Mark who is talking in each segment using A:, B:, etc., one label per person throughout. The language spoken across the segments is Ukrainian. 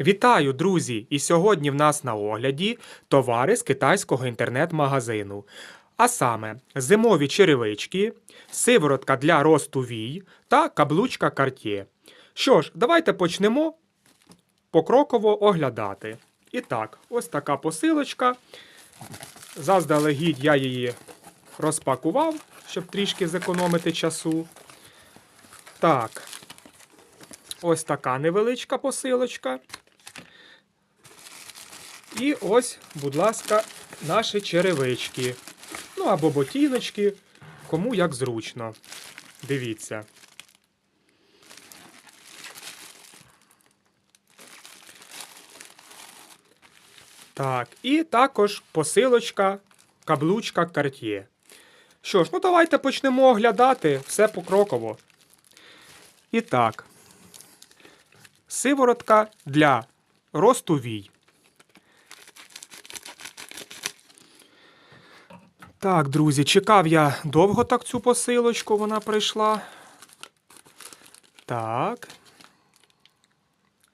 A: Вітаю, друзі! І сьогодні в нас на огляді товари з китайського інтернет-магазину. А саме зимові черевички, сиворотка для росту вій та каблучка Cartier. Що ж, давайте почнемо покроково оглядати. І так, ось така посилочка. Заздалегідь я її розпакував, щоб трішки зекономити часу. Так, ось така невеличка посилочка. І ось, будь ласка, наші черевички. Ну або ботиночки, кому як зручно. Дивіться. Так, і також посилочка, каблучка Cartier. Що ж, ну давайте почнемо оглядати все покроково. І так, сиворотка для росту вій. Так, друзі, чекав я довго так цю посилочку, вона прийшла. Так.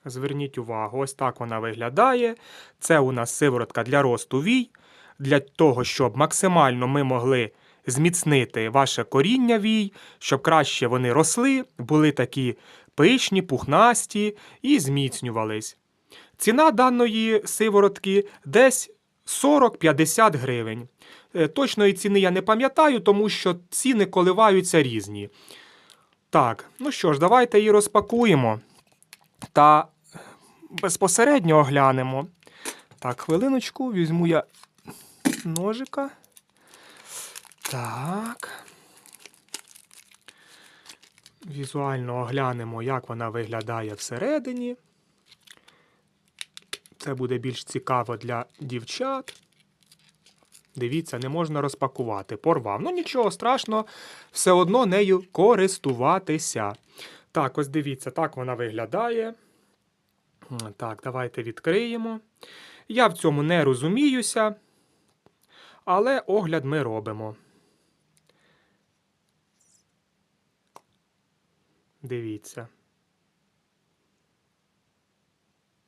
A: Зверніть увагу, ось так вона виглядає. Це у нас сиворотка для росту вій, для того, щоб максимально ми могли зміцнити ваше коріння вій, щоб краще вони росли, були такі пишні, пухнасті і зміцнювались. Ціна даної сиворотки десь 40-50 гривень. Е, Точної ціни я не пам'ятаю, тому що ціни коливаються різні. Так, ну що ж, давайте її розпакуємо та безпосередньо оглянемо. Так, хвилиночку, візьму я ножика. Так. Візуально оглянемо, як вона виглядає всередині. Це буде більш цікаво для дівчат. Дивіться, не можна розпакувати. Порвав. Ну нічого страшного, все одно нею користуватися. Так, ось дивіться, так вона виглядає. Так, давайте відкриємо. Я в цьому не розуміюся, але огляд ми робимо. Дивіться.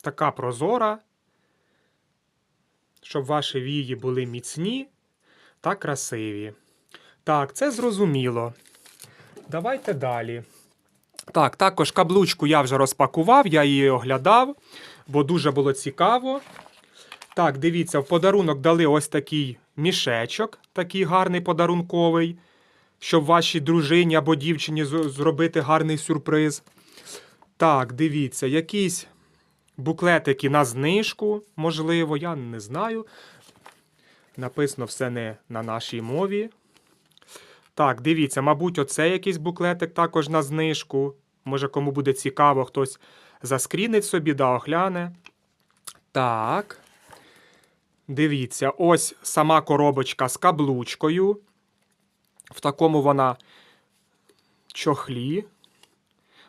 A: Така прозора, щоб ваші вії були міцні та красиві. Так, це зрозуміло. Давайте далі. Так, також каблучку я вже розпакував, я її оглядав, бо дуже було цікаво. Так, дивіться, в подарунок дали ось такий мішечок, такий гарний подарунковий, щоб вашій дружині або дівчині зробити гарний сюрприз. Так, дивіться, якісь буклетики на знижку, можливо, я не знаю. Написано все не на нашій мові. Так, дивіться, мабуть, оце якийсь буклетик також на знижку. Може, кому буде цікаво, хтось заскрінить собі да огляне. Так. Дивіться, ось сама коробочка з каблучкою. В такому вона чохлі.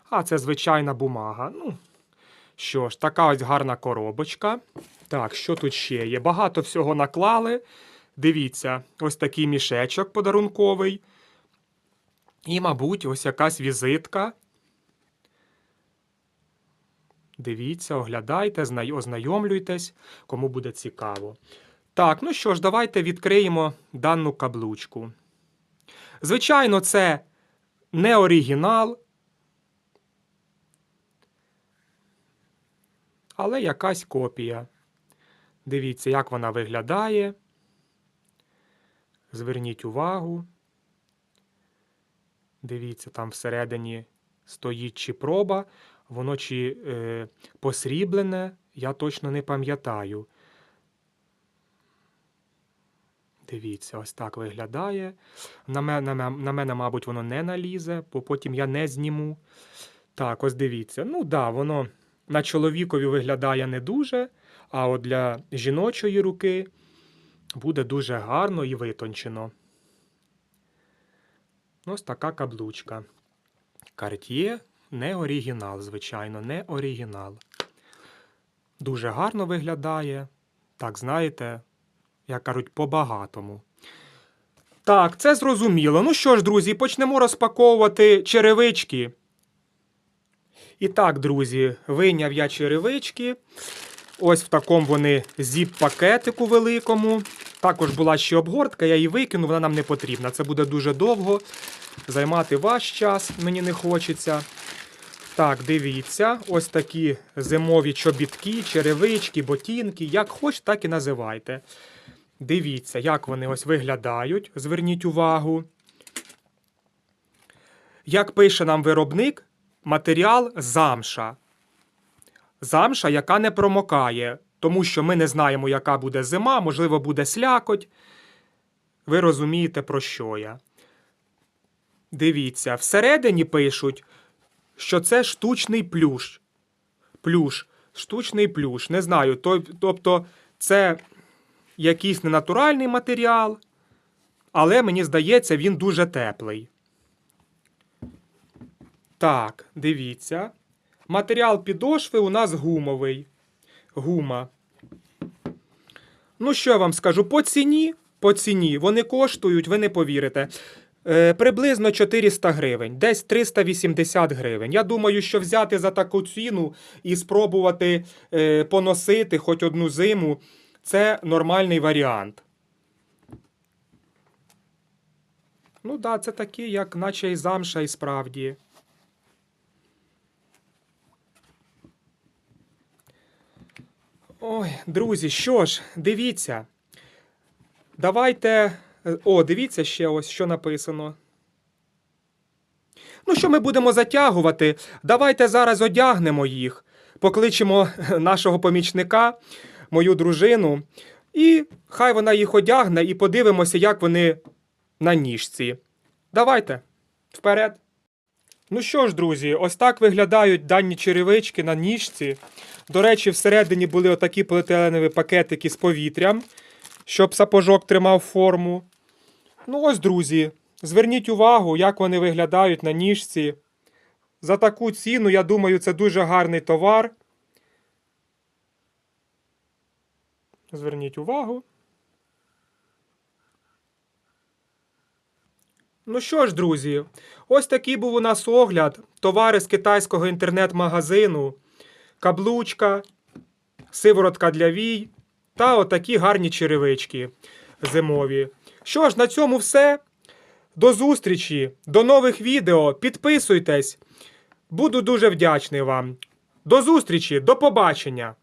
A: А, це звичайна бумага. Ну, що ж, така ось гарна коробочка. Так, що тут ще є? Багато всього наклали. Дивіться, ось такий мішечок подарунковий. І, мабуть, ось якась візитка. Дивіться, оглядайте, ознайомлюйтесь, кому буде цікаво. Так, ну що ж, давайте відкриємо дану каблучку. Звичайно, це не оригінал, але якась копія. Дивіться, як вона виглядає. Зверніть увагу. Дивіться, там всередині стоїть чи проба, воно чи е, посріблене, я точно не пам'ятаю. Дивіться, ось так виглядає. На мене, на, мене, мабуть, воно не налізе, бо потім я не зніму. Так, ось дивіться. Ну да, воно на чоловікові виглядає не дуже, а от для жіночої руки буде дуже гарно і витончено. Ось така каблучка. Cartier не оригінал, звичайно, не оригінал. Дуже гарно виглядає. Так, знаєте, як кажуть, по-багатому. Так, це зрозуміло. Ну що ж, друзі, почнемо розпаковувати черевички. І так, друзі, вийняв я черевички. Ось в такому вони зіп-пакетику великому. Також була ще обгортка, я її викину, вона нам не потрібна. Це буде дуже довго. Займати ваш час мені не хочеться. Так, дивіться, ось такі зимові чобітки, черевички, ботинки, як хоч, так і називайте. Дивіться, як вони ось виглядають. Зверніть увагу. Як пише нам виробник, матеріал замша. Замша, яка не промокає, тому що ми не знаємо, яка буде зима, можливо, буде слякоть. Ви розумієте, про що я. Дивіться, всередині пишуть, що це штучний плюш. Плюш, штучний плюш. Не знаю. Тобто, це якийсь ненатуральний матеріал, але мені здається, він дуже теплий. Так, дивіться. Матеріал підошви у нас гумовий. Гума. Ну, що я вам скажу? По ціні, по ціні вони коштують, ви не повірите. Е, приблизно 400 гривень, десь 380 гривень. Я думаю, що взяти за таку ціну і спробувати е, поносити хоч одну зиму це нормальний варіант. Ну так, да, це такі, як наче і замша, і справді. Ой, друзі, що ж, дивіться. Давайте. е, О, дивіться ще ось, що написано. Ну, що ми будемо затягувати? Давайте зараз одягнемо їх, покличемо нашого помічника, мою дружину, і хай вона їх одягне, і подивимося, як вони на ніжці. Давайте, вперед. Ну що ж, друзі, ось так виглядають дані черевички на ніжці. До речі, всередині були отакі поліетиленові пакетики з повітрям, щоб сапожок тримав форму. Ну ось, друзі, зверніть увагу, як вони виглядають на ніжці. За таку ціну, я думаю, це дуже гарний товар. Зверніть увагу. Ну що ж, друзі, ось такий був у нас огляд. Товари з китайського інтернет-магазину, каблучка, сиворотка для вій та отакі гарні черевички зимові. Що ж, на цьому все. До зустрічі, до нових відео. Підписуйтесь. Буду дуже вдячний вам. До зустрічі, до побачення!